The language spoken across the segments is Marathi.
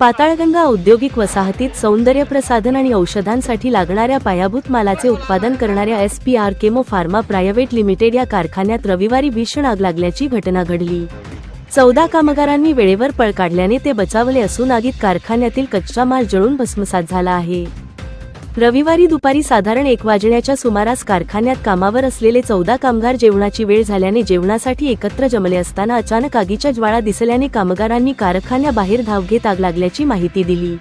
पाताळगंगा औद्योगिक वसाहतीत सौंदर्य प्रसाधन आणि औषधांसाठी लागणाऱ्या पायाभूत मालाचे उत्पादन करणाऱ्या S P R Chemo Pharma private limited या कारखान्यात रविवारी भीषण आग लागल्याची घटना घडली. चौदा कामगारांनी वेळेवर पळ काढल्याने ते बचावले असून आगीत कारखान्यातील कच्चा माल जळून भस्मसात झाला आहे. रविवारी दुपारी साधारण एक वाजण्याच्या सुमारास कारखान्यात कामावर असलेले चौदा कामगार जेवणाची वेळ झाल्याने जेवणासाठी एकत्र जमले असताना अचानक आगीच्या ज्वाळा दिसल्याने कामगारांनी कारखान्याबाहेर धाव घेत आग लागल्याची माहिती दिली.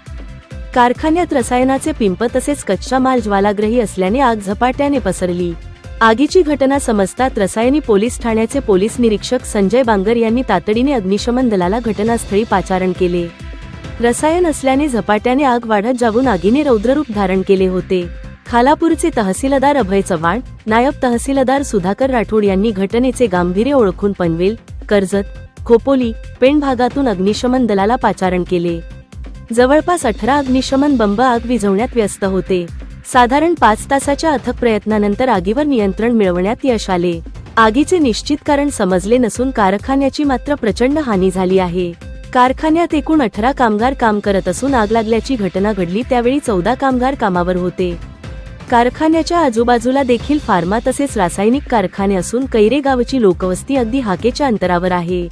कारखान्यात रसायनाचे पिंप तसेच कच्चा माल ज्वालाग्रही असल्याने आग झपाट्याने पसरली. आगीची घटना समजतात रसायनी पोलीस ठाण्याचे पोलीस निरीक्षक संजय बांगर यांनी तातडीने अग्निशमन दलाला घटनास्थळी पाचारण केले. रसायन असल्याने झपाट्याने आग वाढत जाऊन आगीने रौद्ररूप धारण केले होते. खालापूरचे तहसीलदार अभय चव्हाण नायब तहसीलदार सुधाकर राठोड यांनी घटनेचे गांभीर्य ओळखून पनवेल कर्जत खोपोली पेण भागातून अग्निशमन दलाला पाचारण केले. जवळपास अठरा अग्निशमन बंब आग विझवण्यात व्यस्त होते. साधारण पाच तासाच्या अथक प्रयत्नानंतर आगीवर नियंत्रण मिळवण्यात यश आले. आगीचे निश्चित कारण समजले नसून कारखान्याची मात्र प्रचंड हानी झाली आहे. कारखान्यात एकूण अठरा कामगार काम करत असून आग लागल्याची घटना घडली त्यावेळी चौदा कामगार कामावर होते. कारखान्याच्या आजूबाजूला देखील फार्मा तसेच रासायनिक कारखाने असून कैरे गावची लोकवस्ती अगदी हाकेच्या अंतरावर आहे.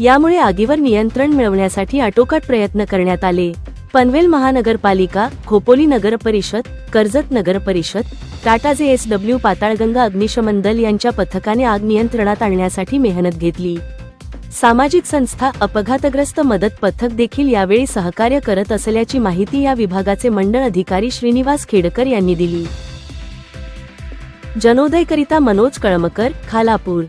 यामुळे आगीवर नियंत्रण मिळवण्यासाठी आटोकाट प्रयत्न करण्यात आले. पनवेल महानगरपालिका खोपोली नगर परिषद कर्जत नगर परिषद टाटा जे एस डब्ल्यू पाताळगंगा अग्निशमन दल यांच्या पथकाने आग नियंत्रणात आणण्यासाठी मेहनत घेतली. सामाजिक संस्था अपघातग्रस्त मदत पथक देखील यावेळी सहकार्य करत असल्याची माहिती या विभागाचे मंडळ अधिकारी श्रीनिवास खेडकर यांनी दिली. जनोदयकरिता मनोज कळमकर खालापूर.